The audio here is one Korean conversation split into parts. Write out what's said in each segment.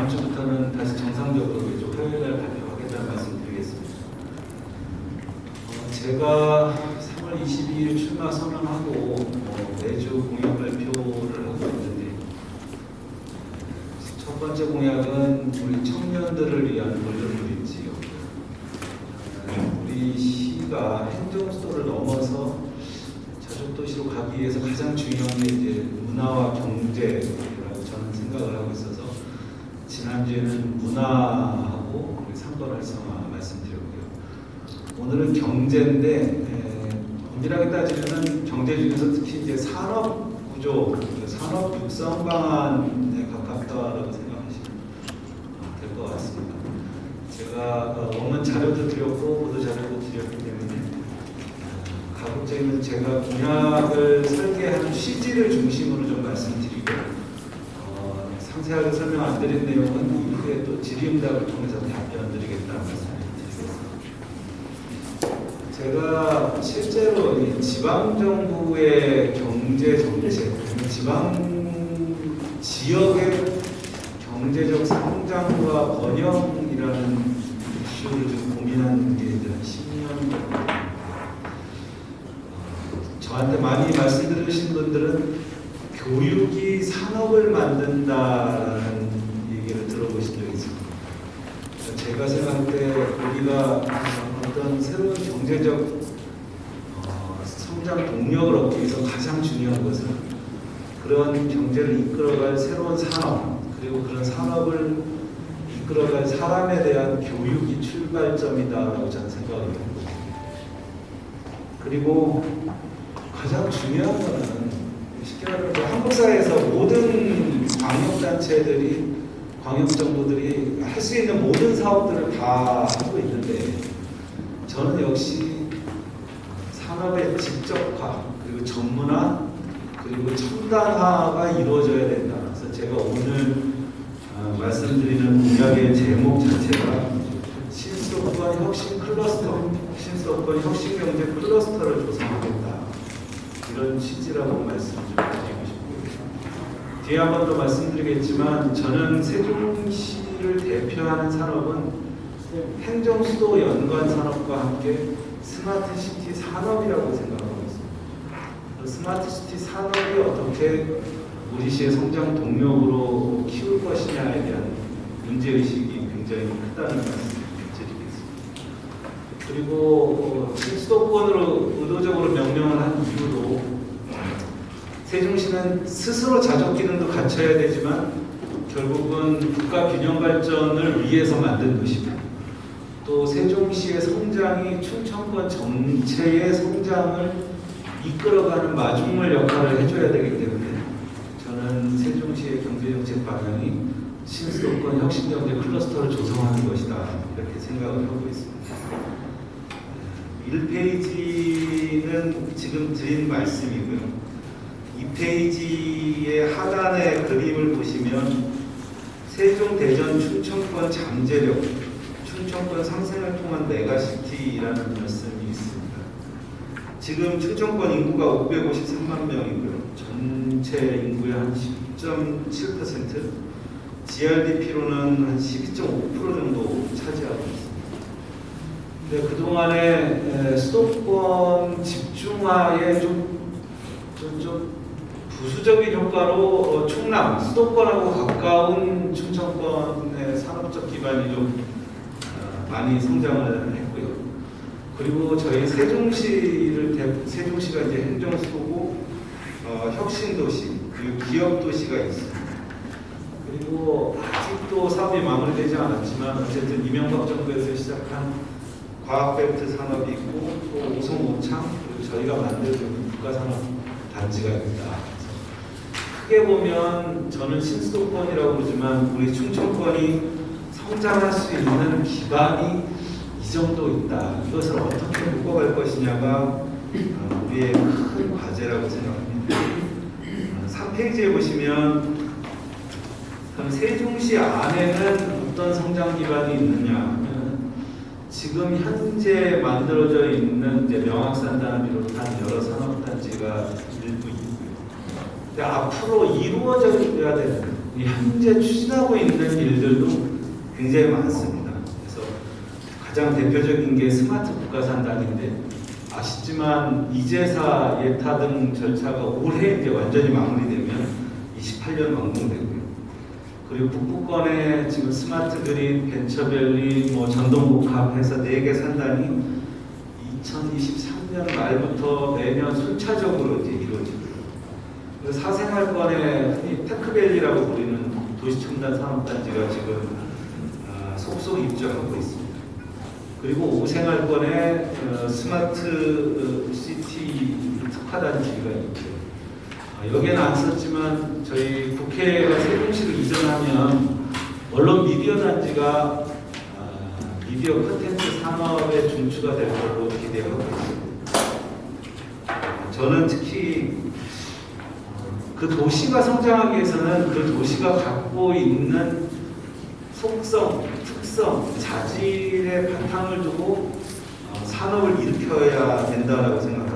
다음 주부터는 다시 정상적으로 이제 화요일 날 발표하겠다는 말씀드리겠습니다. 어, 제가 3월 22일 출마 선언하고 어, 매주 공약 발표를 하고 있는데 첫 번째 공약은 우리 청년들을 위한 골든브릿지요. 어, 우리 시가 행정 수도를 넘어서 자족 도시로 가기 위해서 가장 중요한 게 이제 문화와 경제라고 저는 생각을 하고 있어서 지난주에는 문화하고 우리 상권 활성화 말씀드렸고요. 오늘은 경제인데 에, 엄밀하게 따지면 경제 중에서 특히 이제 산업 구조, 그 산업 육성 방안에 가깝다라고 생각하시면 될 것 같습니다. 제가 어, 원문 자료도 드렸고 보도 자료도 드렸기 때문에 어, 가급적이면 제가 공약을 설계하는 취지를 중심으로 좀 말씀드리고 어, 상세하게 설명 안 드린 내용은 이후에 또 질의응답을 통해서 답변 드리겠다는 말씀을 드리겠습니다. 제가 실제로 이 지방 정부의 경제 정책, 지방 지역의 경제적 성장과 번영이라는 이슈를 좀 고민하는 게 이제 한 10년 정도 저한테 많이 말씀 들으신 분들은 교육이 산업을 만든다라는 얘기를 들어보신 적이 있습니다. 제가 생각할 때 우리가 어떤 새로운 경제적 어, 성장 동력을 얻기 위해서 가장 중요한 것은 그런 경제를 이끌어갈 새로운 산업 그리고 그런 산업을 이끌어갈 사람에 대한 교육이 출발점이다라고 저는 생각을 합니다. 그리고 가장 중요한 거는 쉽게 그 한국 사회에서 모든 광역단체들이 광역정부들이 할 수 있는 모든 사업들을 다 하고 있는데 저는 역시 산업의 직접화 그리고 전문화 그리고 첨단화가 이루어져야 된다. 그래서 제가 오늘 어, 말씀드리는 공약의 제목 자체가 신수도권 혁신 클러스터, 신수도권 혁신 경제 클러스터를 조성하겠다. 이런 취지라고 말씀 좀 드리고 싶고요. 뒤에 한 번 더 말씀드리겠지만 저는 세종시를 대표하는 산업은 행정수도 연관 산업과 함께 스마트시티 산업이라고 생각하고 있습니다. 그 스마트시티 산업이 어떻게 우리 시의 성장 동력으로 키울 것이냐에 대한 문제의식이 굉장히 크다는 말씀. 그리고 어, 수도권으로 의도적으로 명명을 한 이유도 세종시는 스스로 자족 기능도 갖춰야 되지만 결국은 국가 균형 발전을 위해서 만든 도시고 또 세종시의 성장이 충청권 전체의 성장을 이끌어가는 마중물 역할을 해줘야 되기 때문에 저는 세종시의 경제정책 방향이 신수도권 혁신경제 클러스터를 조성하는 것이다 이렇게 생각을 하고 있습니다. 1페이지는 지금 드린 말씀이고요. 2페이지의 하단의 그림을 보시면 세종, 대전, 충청권 잠재력, 충청권 상생을 통한 메가시티라는 말씀이 있습니다. 지금 충청권 인구가 553만 명이고요. 전체 인구의 한 10.7%, GRDP로는 한 12.5% 정도 차지하고 있습니다. 네, 그동안에 에, 수도권 집중화에 좀, 좀, 좀 부수적인 효과로 어, 충남, 수도권하고 가까운 충청권의 산업적 기반이 좀 어, 많이 성장을 했고요. 그리고 저희 세종시를 대, 세종시가 이제 행정수도고 어, 혁신도시 그리고 기업도시가 있습니다. 그리고 아직도 사업이 마무리되지 않았지만 어쨌든 이명박 정부에서 시작한 과학벨트 산업이 있고 또 오송 오창 그리고 저희가 만들고 있는 국가산업 단지가 있다. 크게 보면 저는 신수도권이라고 그러지만 우리 충청권이 성장할 수 있는 기반이 이 정도 있다. 이것을 어떻게 묶어갈 것이냐가 어, 우리의 큰 과제라고 생각합니다. 3페이지에 보시면 그럼 세종시 안에는 어떤 성장 기반이 있느냐 지금 현재 만들어져 있는 이제 명학산단을 비롯한 여러 산업단지가 일부 있고요. 근데 앞으로 이루어져야 되는 이 현재 추진하고 있는 일들도 굉장히 많습니다. 그래서 가장 대표적인 게 스마트 국가산단인데 아시지만 이재사 예타 등 절차가 올해 이제 완전히 마무리되면 28년 완공되고요. 그리고 북부권에 지금 스마트 그린, 벤처밸리, 뭐 전동복합해서 4개 산단이 2023년 말부터 매년 순차적으로 이제. 그리고 사생활권에 흔히 테크밸리라고 부르는 도시첨단 산업단지가 지금 아, 속속 입주하고 있습니다. 그리고 오생활권에 어, 스마트 어, 시티 특화단지가 있고요. 아, 여기는 안 썼지만 저희 국회가 세종시를 이전하면 언론 미디어 단지가 아, 미디어 콘텐츠 산업의 중추가 될 걸로 기대하고 있습니다. 저는 특히 그 도시가 성장하기 위해서는 그 도시가 갖고 있는 속성, 특성, 자질의 바탕을 두고 어, 산업을 일으켜야 된다고 생각하고 있는데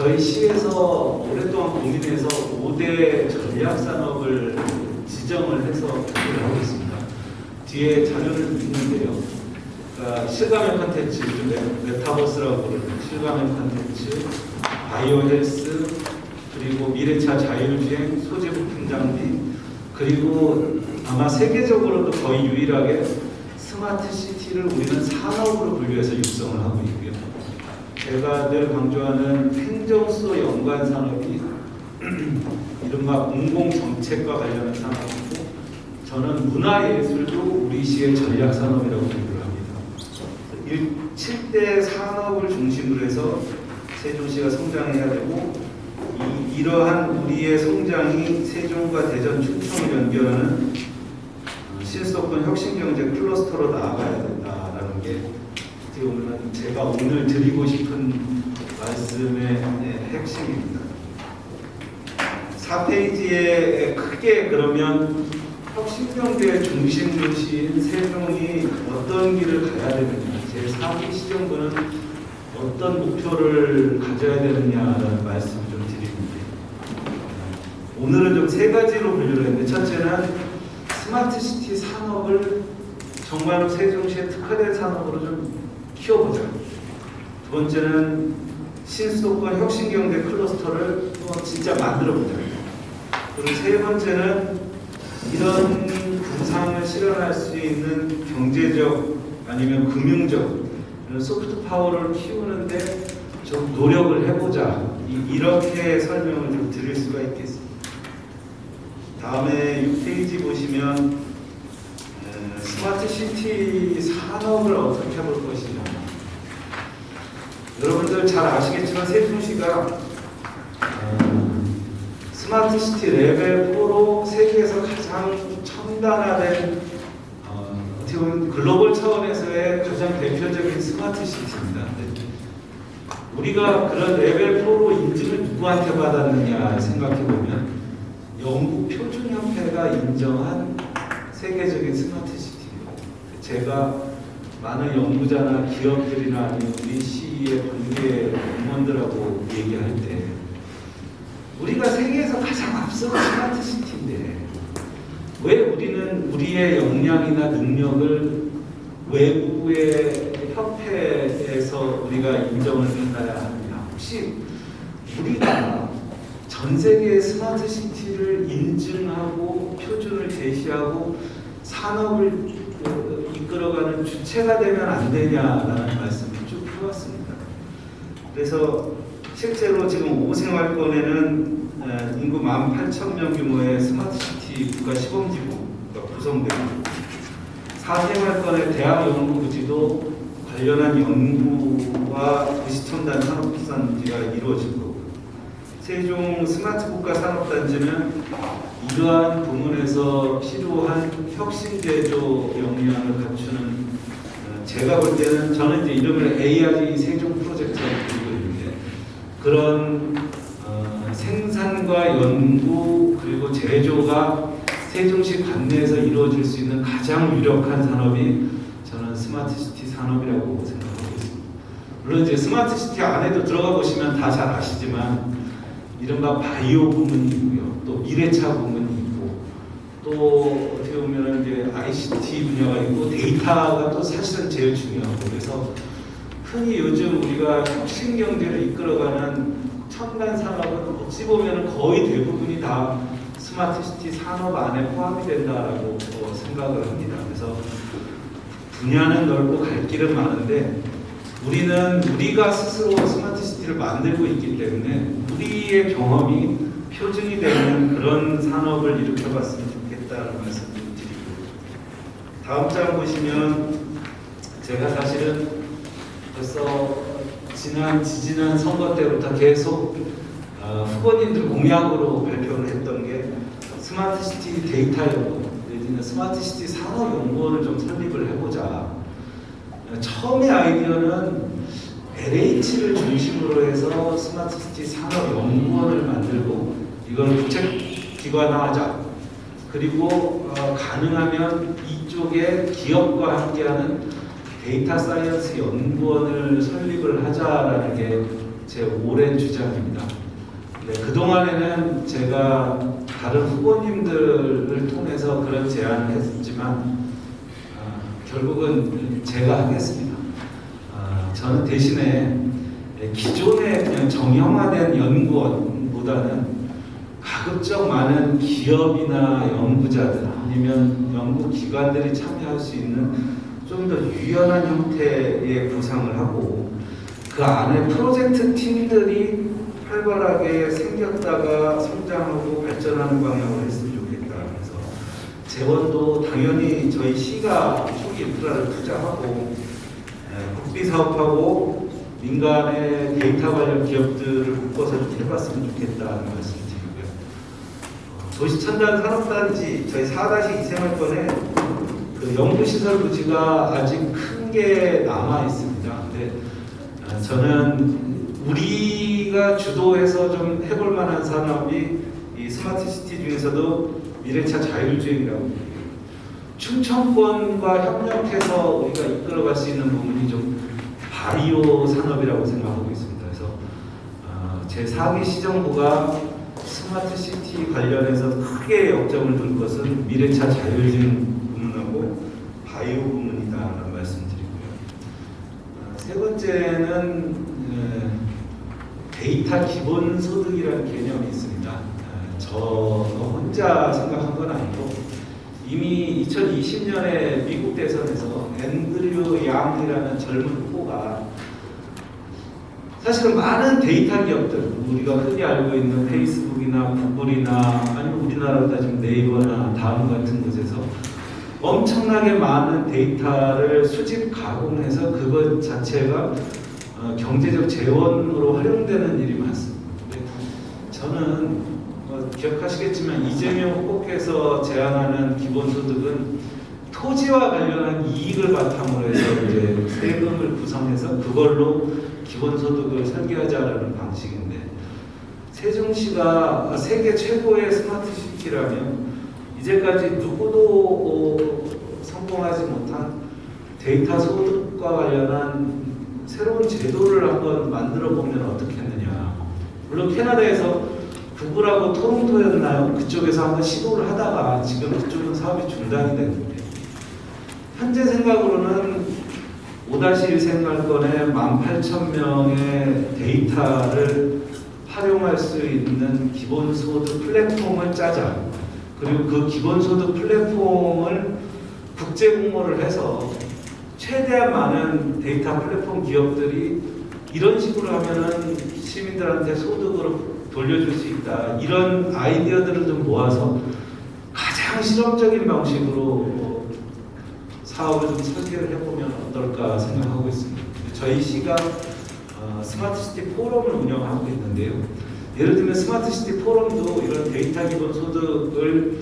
저희 시에서 오랫동안 고민해서 5대 전략 산업을 지정을 해서 발표를 하고 있습니다. 뒤에 자료를 있는데요. 그러니까 실감의 컨텐츠, 메타버스라고 부르는 실감의 컨텐츠, 바이오 헬스, 그리고 미래차 자율주행, 소재 부품 장비, 그리고 아마 세계적으로도 거의 유일하게 스마트 시티를 우리는 산업으로 분류해서 육성을 하고 있고요. 제가 늘 강조하는 행정소 연관 산업이 이른바 공공정책과 관련한 산업이고 저는 문화예술도 우리 시의 전략 산업이라고 분류를 합니다. 일- 7대 산업을 중심으로 해서 세종시가 성장해야 되고 이, 이러한 우리의 성장이 세종과 대전, 충청을 연결하는 어, 실속권 혁신경제 클러스터로 나아가야 된다라는 게 어떻게 제가 오늘 드리고 싶은 말씀의 네, 핵심입니다. 4페이지에 크게 그러면 혁신경제의 중심 도시인 세종이 어떤 길을 가야 되느냐 제4기 시정부는 어떤 목표를 가져야 되느냐라는 말씀을 좀 드리는데 오늘은 좀 세 가지로 분류를 했는데 첫째는 스마트 시티 산업을 정말로 세종시의 특화된 산업으로 좀 키워보자. 두 번째는 신수도권 혁신경제 클러스터를 또 진짜 만들어보자. 그리고 세 번째는 이런 구상을 실현할 수 있는 경제적 아니면 금융적 이런 소프트 파워를 키우는데 좀 노력을 해보자. 이, 이렇게 설명을 좀 드릴 수가 있겠습니다. 다음에 6페이지 보시면 에, 스마트 시티 산업을 어떻게 볼 것이냐. 여러분들 잘 아시겠지만 세종시가 어, 스마트 시티 레벨 4로 세계에서 가장 첨단화된 어, 어떻게 보면 글로벌 차원에서의 가장 대표적인 스마트 시티입니다. 네. 우리가 그런 레벨 4로 인증을 누구한테 받았느냐 생각해 보면 영국 표준협회가 인정한 세계적인 스마트 시티예요. 제가 많은 연구자나 기업들이나 우리 시의 관계 임원들하고 얘기할 때 우리가 세계에서 가장 앞서는 스마트 시티인데 왜 우리는 우리의 역량이나 능력을 외부의 협회에서 우리가 인정을 받아야 하느냐? 혹시 우리가 전 세계의 스마트 시티를 인증하고 표준을 제시하고 산업을 그, 이끌어가는 주체가 되면 안 되냐라는 말씀을 쭉 해왔습니다. 그래서 실제로 지금 오생활권에는 에, 인구 18,000명 규모의 스마트 시티 국가 시범지구가 구성되고 사생활권의 대학 연구부지도 관련한 연구와 도시첨단 산업단지가 이루어지고 세종 스마트 국가 산업단지는 이러한 부문에서 필요한 혁신 제조 역량을 갖추는 어, 제가 볼 때는 저는 이제 이름을 ARD 세종 프로젝트라고 부르고 있는데 그런 어, 생산과 연구 그리고 제조가 세종시 관내에서 이루어질 수 있는 가장 유력한 산업이 저는 스마트 시티 산업이라고 생각하고 있습니다. 물론 이제 스마트 시티 안에도 들어가 보시면 다 잘 아시지만 이른바 바이오 부문이 있고요. 또 미래차 부문이 있고 또 어떻게 보면 이제 ICT 분야가 있고 데이터가 또 사실은 제일 중요하고 그래서 흔히 요즘 우리가 혁신 경제를 이끌어가는 첨단 산업은 어찌 보면 거의 대부분이 다 스마트 시티 산업 안에 포함이 된다라고 어, 생각을 합니다. 그래서 분야는 넓고 갈 길은 많은데 우리는 우리가 스스로 스마트 시티를 만들고 있기 때문에 우리의 경험이 표준이 되는 그런 산업을 일으켜봤으면 좋겠다는 말씀을 드리고 다음 장 보시면 제가 사실은 벌써 지난 지지난 선거 때부터 계속 어, 후보님들 공약으로 발표를 했던 게 스마트 시티 데이터 연구 내지는 스마트 시티 산업 연구원을 좀 설립을 해보자. 어, 처음의 아이디어는 LH를 중심으로 해서 스마트 시티 산업 연구원을 만들고 이걸 국책 기관화하자. 그리고 어, 가능하면 이쪽에 기업과 함께하는 데이터 사이언스 연구원을 설립을 하자라는 게 제 오랜 주장입니다. 네, 그동안에는 제가 다른 후보님들을 통해서 그런 제안을 했지만 아, 결국은 제가 하겠습니다. 아, 저는 대신에 기존의 그냥 정형화된 연구원보다는 가급적 많은 기업이나 연구자들 아니면 연구 기관들이 참여할 수 있는 좀 더 유연한 형태의 구상을 하고 그 안에 프로젝트 팀들이 활발하게 생겼다가 성장하고 발전하는 방향으로 했으면 좋겠다. 그래서 재원도 당연히 저희 시가 초기 인프라를 투자하고 에, 국비 사업하고 민간의 데이터 관련 기업들을 묶어서 좀 해봤으면 좋겠다는 말씀드리고요. 어, 도시첨단 산업단지 저희 4-2 생활권에 그 연구시설 부지가 아직 큰 게 남아 있습니다. 근데 아, 저는 우리가 주도해서 좀 해볼 만한 산업이 이 스마트 시티 중에서도 미래차 자율주행이라고. 충청권과 협력해서 우리가 이끌어갈 수 있는 부분이 좀 바이오 산업이라고 생각하고 있습니다. 그래서 어, 제 4기 시정부가 스마트 시티 관련해서 크게 역점을 둘 것은 미래차 자율주행 부문하고 바이오 부문이다라는 말씀드리고요. 어, 세 번째는 에, 데이터 기본 소득이라는 개념이 있습니다. 에, 저 혼자 생각한 건 아니고 이미 2020년에 미국 대선에서 앤드류 양이라는 젊은 후보가 사실은 많은 데이터 기업들 우리가 흔히 알고 있는 페이스북이나 구글이나 아니면 우리나라로 따지면 네이버나 다음 같은 곳에서 엄청나게 많은 데이터를 수집 가공해서 그것 자체가 어, 경제적 재원으로 활용되는 일이 많습니다. 저는 어, 기억하시겠지만 이재명 후보께서 제안하는 기본소득은 토지와 관련한 이익을 바탕으로 해서 이제 세금을 구성해서 그걸로 기본소득을 설계하자라는 방식인데 세종시가 세계 최고의 스마트 시티라면 이제까지 누구도 어, 성공하지 못한 데이터 소득과 관련한 새로운 제도를 한번 만들어 보면 어떻겠느냐. 물론 캐나다에서 구글하고 토론토였나요? 그쪽에서 한번 시도를 하다가 지금 그쪽은 사업이 중단이 됐는데 현재 생각으로는 5-1 생활권에 18,000명의 데이터를 활용할 수 있는 기본소득 플랫폼을 짜자. 그리고 그 기본소득 플랫폼을 국제 공모를 해서 최대한 많은 데이터 플랫폼 기업들이 이런 식으로 하면은 시민들한테 소득으로 돌려줄 수 있다. 이런 아이디어들을 좀 모아서 가장 실험적인 방식으로 어, 사업을 좀 설계를 해보면 어떨까 생각하고 있습니다. 저희 시가 어, 스마트 시티 포럼을 운영하고 있는데요. 예를 들면 스마트 시티 포럼도 이런 데이터 기본 소득을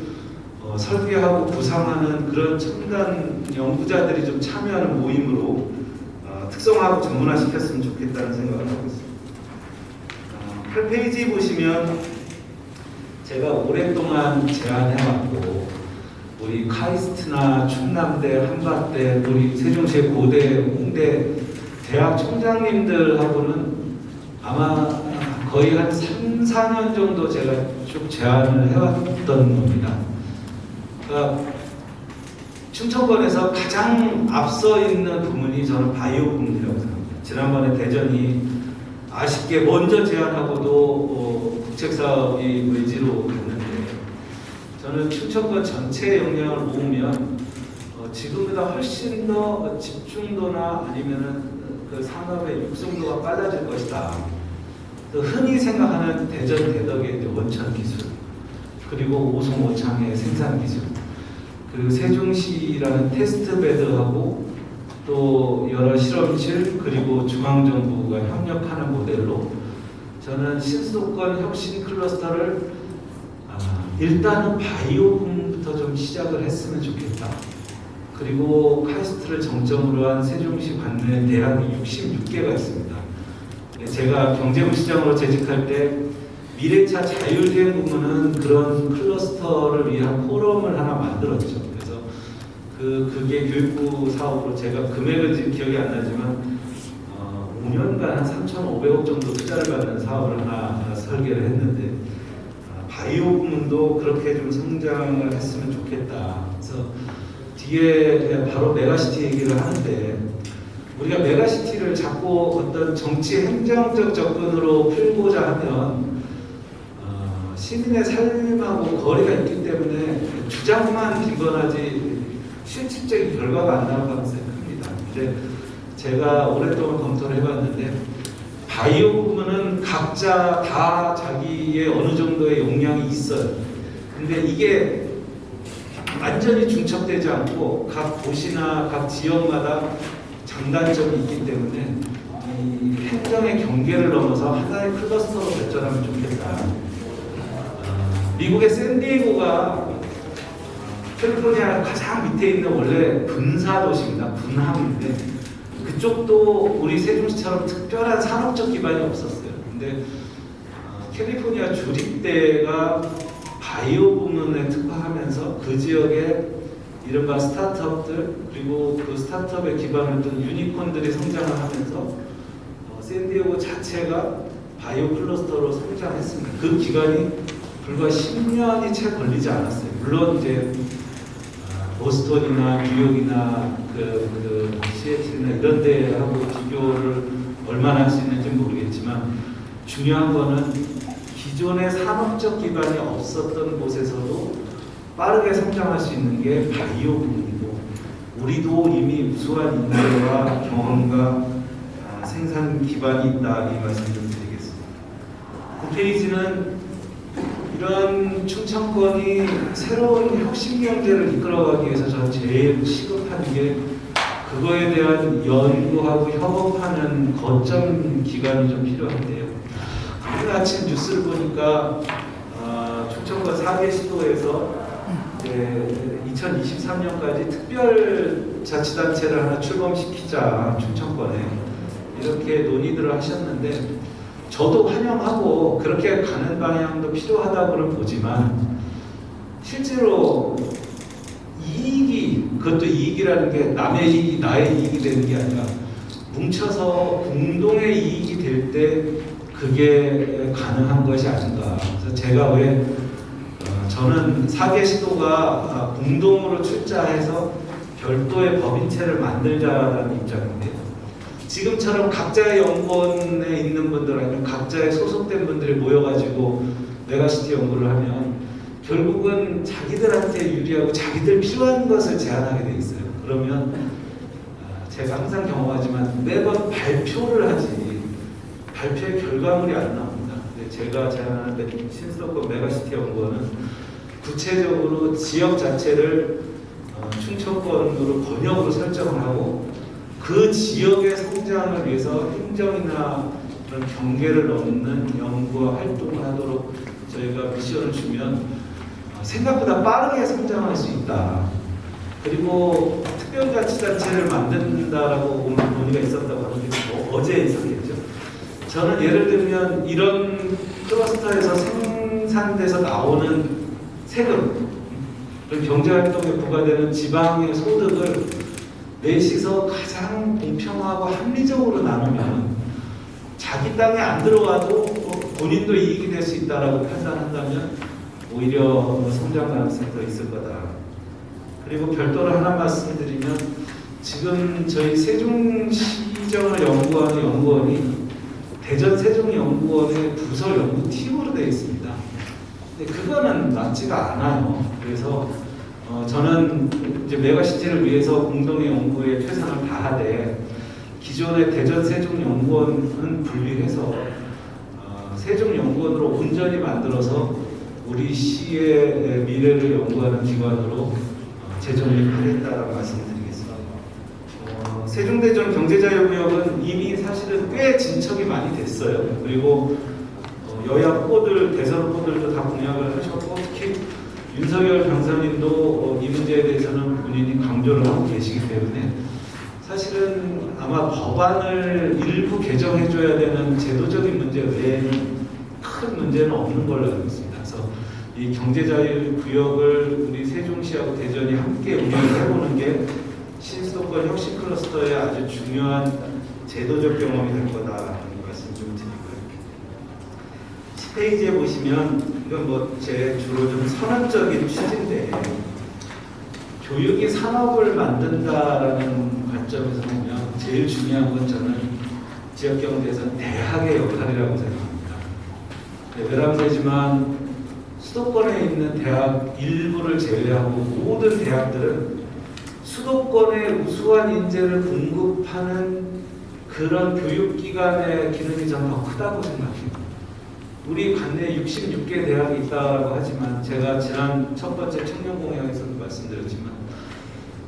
어, 설계하고 구상하는 그런 첨단 연구자들이 좀 참여하는 모임으로 어, 특성화하고 전문화시켰으면 좋겠다는 생각을 하고 있습니다. 어, 8페이지 보시면 제가 오랫동안 제안해왔고 우리 카이스트나 충남대, 한밭대, 우리 세종시의 고대, 홍대 대학 총장님들하고는 아마 거의 한 3, 4년 정도 제가 쭉 제안을 해왔던 겁니다. 그러니까 충청권에서 가장 앞서 있는 부문이 저는 바이오 부문이라고 생각합니다. 지난번에 대전이 아쉽게 먼저 제안하고도 어, 국책 사업이 외지로 갔는데 저는 충청권 전체의 역량을 모으면 어, 지금보다 훨씬 더 집중도나 아니면은 그 산업의 육성도가 빨라질 것이다. 또 흔히 생각하는 대전 대덕의 원천 기술 그리고 오송 오창의 생산 기술 그리고 세종시라는 테스트 베드하고 또 여러 실험실 그리고 중앙정부가 협력하는 모델로 저는 신수도권 혁신 클러스터를 아, 일단은 바이오 부문부터 좀 시작을 했으면 좋겠다. 그리고 카이스트를 정점으로 한 세종시 관내 대학이 66개가 있습니다. 네, 제가 경제부시장으로 재직할 때 미래차 자율주행 부문은 그런 클러스터를 위한 포럼을 하나 만들었죠. 그래서 그 그게 교육부 사업으로 제가 금액은 지금 기억이 안 나지만 어, 5년간 한 3,500억 정도 투자를 받는 사업을 하나, 하나 설계를 했는데 아, 바이오 부문도 그렇게 좀 성장을 했으면 좋겠다. 그래서 뒤에 바로 메가시티 얘기를 하는데 우리가 메가시티를 자꾸 어떤 정치 행정적 접근으로 풀고자 하면 어, 시민의 삶하고 거리가 있기 때문에 주장만 빈번하지 실질적인 결과가 안 가능성이 큽니다. 근데 제가 오랫동안 검토를 해봤는데 바이오 부분은 각자 다 자기의 어느 정도의 역량이 있어요. 근데 이게 완전히 중첩되지 않고 각 도시나 각 지역마다 장단점이 있기 때문에 이 행정의 경계를 넘어서 하나의 클러스터로 발전하면 좋겠다. 아, 미국의 샌디에고가 캘리포니아 가장 밑에 있는 원래 분사 도시입니다. 분함인데 그쪽도 우리 세종시처럼 특별한 산업적 기반이 없었어요. 근데 아, 캘리포니아 조직대가 바이오 부문에 특화하면서 그 지역에 이른바 스타트업들 그리고 그 스타트업에 기반을 둔 유니콘들이 성장을 하면서 어, 샌디에고 자체가 바이오 클러스터로 성장했습니다. 그 기간이 불과 10년이 채 걸리지 않았어요. 물론 이제 아, 보스턴이나 뉴욕이나 그, 그 시애틀이나 이런 데하고 비교를 얼마나 할 수 있는지 모르겠지만 중요한 거는 기존의 산업적 기반이 없었던 곳에서도 빠르게 성장할 수 있는 게 바이오 부분이고 우리도 이미 우수한 인재와 경험과 아, 생산 기반이 있다 이 말씀을 좀 드리겠습니다. 그 페이지는 이런 충청권이 새로운 혁신 경제를 이끌어가기 위해서 저는 제일 시급한 게 그거에 대한 연구하고 협업하는 거점 기관이 좀 필요한데요. 오늘 아침 뉴스를 보니까 어, 충청권 4개 시도에서 이제 2023년까지 특별 자치단체를 하나 출범시키자 충청권에 이렇게 논의들을 하셨는데 저도 환영하고 그렇게 가는 방향도 필요하다고는 보지만 실제로 이익이 그것도 이익이라는 게 남의 이익이 나의 이익이 되는 게 아니라 뭉쳐서 공동의 이익이 될 때 그게 가능한 것이 아닌가. 그래서 제가 왜 어, 저는 사계 시도가 아, 공동으로 출자해서 별도의 법인체를 만들자라는 입장인데요. 지금처럼 각자의 연구원에 있는 분들 아니면 각자의 소속된 분들이 모여가지고 메가시티 연구를 하면 결국은 자기들한테 유리하고 자기들 필요한 것을 제안하게 돼 있어요. 그러면 아, 제가 항상 경험하지만 매번 발표를 하지 발표의 결과물이 안 나옵니다. 제가 제안하는 메- 신수도권 메가시티 연구원은 구체적으로 지역 자체를 어, 충청권으로 번역으로 설정을 하고 그 지역의 성장을 위해서 행정이나 그런 경계를 넘는 연구와 활동을 하도록 저희가 미션을 주면 어, 생각보다 빠르게 성장할 수 있다. 그리고 특별자치단체를 만든다라고 오늘 논의가 있었다고 하는데 뭐 어제 있었겠죠. 저는 예를 들면 이런 클러스터에서 생산돼서 나오는 세금, 경제활동에 부과되는 지방의 소득을 넷이서 가장 공평하고 합리적으로 나누면 자기 땅에 안 들어가도 본인도 이익이 될 수 있다라고 판단한다면 오히려 성장 가능성이 더 있을 거다. 그리고 별도로 하나 말씀드리면 지금 저희 세종시정을 연구하는 연구원이 대전 세종연구원의 부서 연구팀으로 되어 있습니다. 근데 그거는 맞지가 않아요. 그래서 어, 저는 이제 메가시티를 위해서 공동의 연구에 최선을 다하되 기존의 대전 세종연구원은 분리해서 어, 세종연구원으로 온전히 만들어서 우리 시의 미래를 연구하는 기관으로 어, 재정립하겠다라는 말씀드리겠습니다. 어, 세종대전 경제자유구역은 이미 사실은 꽤 진척이 많이 됐어요. 그리고 어, 여야 후보들, 대선 후보들도 다 공약을 하셨고 특히 윤석열 당선인도 어, 이 문제에 대해서는 본인이 강조를 하고 계시기 때문에 사실은 아마 법안을 일부 개정해줘야 되는 제도적인 문제 외에는 큰 문제는 없는 걸로 알고 있습니다. 그래서 이 경제자유구역을 우리 세종시하고 대전이 함께 운영을 해보는 게 신수도권 혁신 클러스터의 아주 중요한 제도적 경험이 될 거다라는 말씀 좀 드리고요. 10페이지에 보시면 이건 뭐 제 주로 좀 선언적인 취지인데 교육이 산업을 만든다라는 관점에서 보면 제일 중요한 건 저는 지역 경제에서 대학의 역할이라고 생각합니다. 네, 외람되지만 수도권에 있는 대학 일부를 제외하고 모든 대학들은 수도권에 우수한 인재를 공급하는 그런 교육기관의 기능이 저는 더 크다고 생각해요. 우리 관내에 66개 대학이 있다고 하지만 제가 지난 첫 번째 청년 공약에서도 말씀드렸지만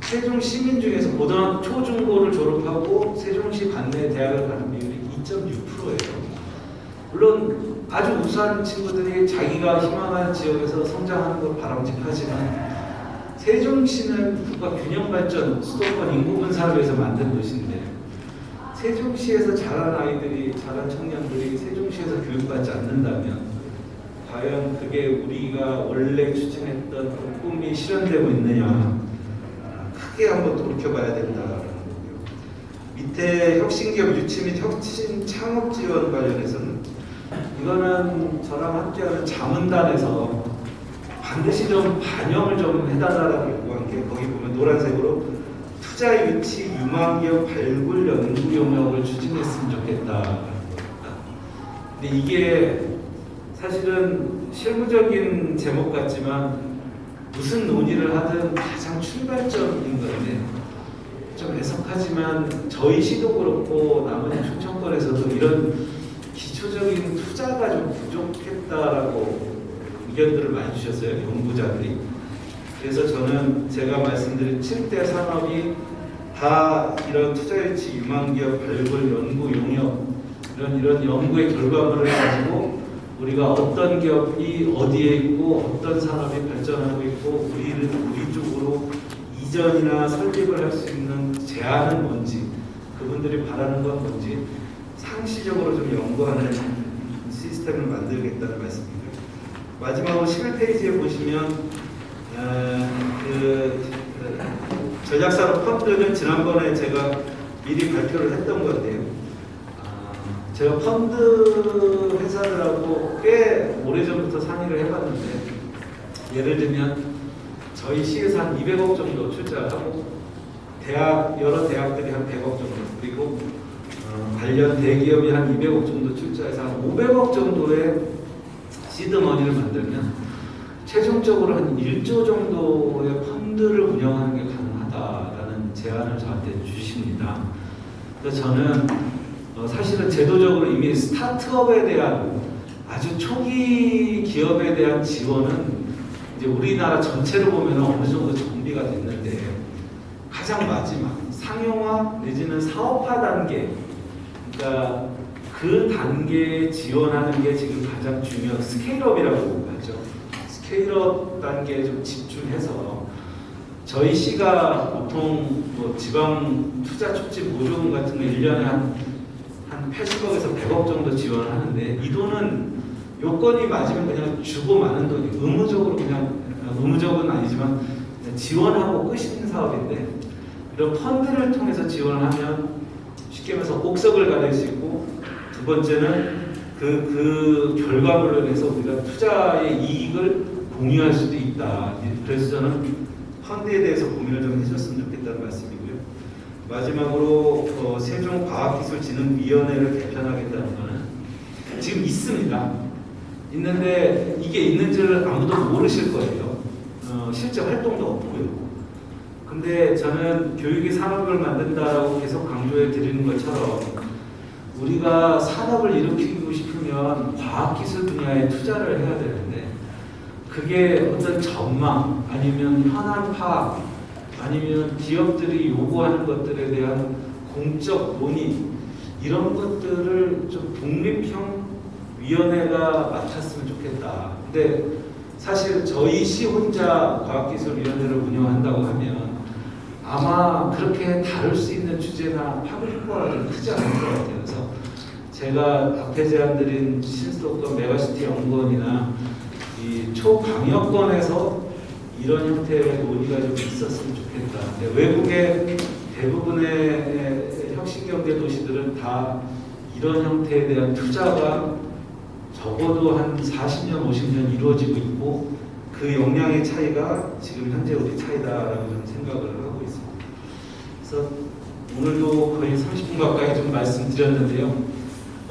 세종 시민 중에서 고등학교 초중고를 졸업하고 세종시 관내 대학을 가는 비율이 2.6%예요. 물론 아주 우수한 친구들이 자기가 희망하는 지역에서 성장하는 걸 바람직하지만 세종시는 국가 균형 발전 수도권 인구 분산을 위해서 만든 도시인데 세종시에서 자란 아이들이 자란 청년들이 세종시에서 교육받지 않는다면 과연 그게 우리가 원래 추진했던 그 꿈이 실현되고 있느냐 크게 한번 돌이켜봐야 거고요. 밑에 혁신기업 유치 및 혁신 창업 지원 관련해서는 이거는 저랑 함께하는 자문단에서 반드시 좀 반영을 좀 해달라고 요구한 게 거기 보면 노란색으로 투자 유치 유망기업 발굴 연구 용역을 추진했으면 좋겠다. 근데 이게 사실은 실무적인 제목 같지만 무슨 논의를 하든 가장 출발점인 건데 좀 애석하지만 저희 시도 그렇고 나머지 충청권에서도 이런 기초적인 투자가 좀 부족했다라고 의견들을 많이 주셨어요 연구자들이 그래서 저는 제가 말씀드린 7대 산업이 다 이런 투자유치 유망기업 발굴 연구 용역 이런 이런 연구의 결과물을 가지고 우리가 어떤 기업이 어디에 있고 어떤 산업이 발전하고 있고 우리를 우리 쪽으로 이전이나 설립을 할 수 있는 제안은 뭔지 그분들이 바라는 건 뭔지 상시적으로 좀 연구하는 시스템을 만들겠다는 말씀입니다. 마지막으로 11페이지에 보시면 어, 그, 그 전략산업 펀드는 지난번에 제가 미리 발표를 했던 건데요. 아, 제가 펀드 회사들하고 꽤 오래전부터 상의를 해봤는데 예를 들면 저희 시에서 한 200억 정도 출자하고 대학 여러 대학들이 한 100억 정도 그리고 어, 관련 대기업이 한 200억 정도 출자해서 한 500억 정도의 시드머니를 만들면 최종적으로 한 1조 정도의 펀드를 운영하는 게 가능 하다라는 제안을 저한테 주십니다. 그래서 저는 어, 사실은 제도적으로 이미 스타트업에 대한 아주 초기 기업에 대한 지원은 이제 우리나라 전체로 보면 어느 정도 정비가 됐는데 가장 마지막 상용화 내지는 사업화 단계 그러니까 그 단계에 지원하는 게 지금 가장 중요한 스케일업이라고 하죠. 스케일업 단계에 좀 집중해서 저희 시가 보통 뭐 지방 투자 촉진 보조금 같은 거 1년에 한, 한 80억에서 100억 정도 지원하는데 이 돈은 요건이 맞으면 그냥 주고 마는 돈이 의무적으로 그냥 의무적은 아니지만 그냥 지원하고 끝인 사업인데 이런 펀드를 통해서 지원하면 쉽게 말해서 옥석을 가릴 수 있고 두 번째는 그, 그 결과물로 인해서 우리가 투자의 이익을 공유할 수도 있다. 그래서 저는 펀드에 대해서 고민을 좀 해줬으면 좋겠다는 말씀이고요. 마지막으로 어, 세종과학기술진흥위원회를 개편하겠다는 거는 지금 있습니다. 있는데 이게 있는지를 아무도 모르실 거예요. 어, 실제 활동도 없고요. 근데 저는 교육의 산업을 만든다라고 계속 강조해 드리는 것처럼 우리가 산업을 일으키고 싶으면 과학기술 분야에 투자를 해야 되는데 그게 어떤 전망 아니면 현안 파악 아니면 기업들이 요구하는 것들에 대한 공적 논의 이런 것들을 좀 독립형 위원회가 맡았으면 좋겠다. 근데 사실 저희 시 혼자 과학기술위원회를 운영한다고 하면 아마 그렇게 다룰 수 있는 주제나 파급 효과가 좀 크지 않을 것 같아요. 그래서 제가 앞에 제안드린 신수도권 메가시티 연구원이나 이 초강력권에서 이런 형태의 논의가 좀 있었으면 좋겠다. 외국의 대부분의 혁신경제 도시들은 다 이런 형태에 대한 투자가 적어도 한 40년, 50년 이루어지고 있고 그 역량의 차이가 지금 현재 우리 차이다라고 저는 생각을 하고 있습니다. 그래서 오늘도 거의 30분 가까이 좀 말씀드렸는데요.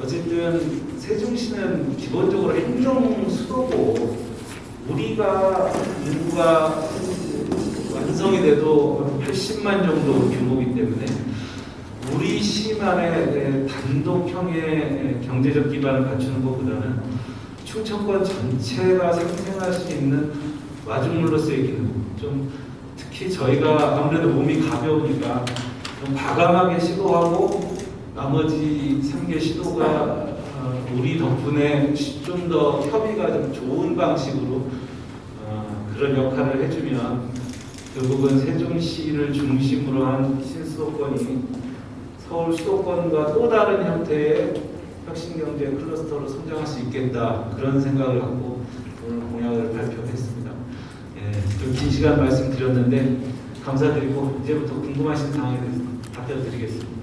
어쨌든 세종시는 기본적으로 행정 수도고 우리가 인구가 완성이 돼도 80만 정도 규모이기 때문에 우리 시만의 단독형의 경제적 기반을 갖추는 것보다는 충청권 전체가 생생할 수 있는 마중물로서의 기능 좀 특히 저희가 아무래도 몸이 가벼우니까 좀 과감하게 시도하고 나머지 3개 시도가 어, 우리 덕분에 좀 더 협의가 좀 좋은 방식으로 어, 그런 역할을 해주면 결국은 세종시를 중심으로 한 신수도권이 서울 수도권과 또 다른 형태의 혁신경제 클러스터로 성장할 수 있겠다 그런 생각을 갖고 오늘 공약을 발표했습니다. 예, 좀 긴 시간 말씀드렸는데 감사드리고 이제부터 궁금하신 사항에 대해서 답변 드리겠습니다.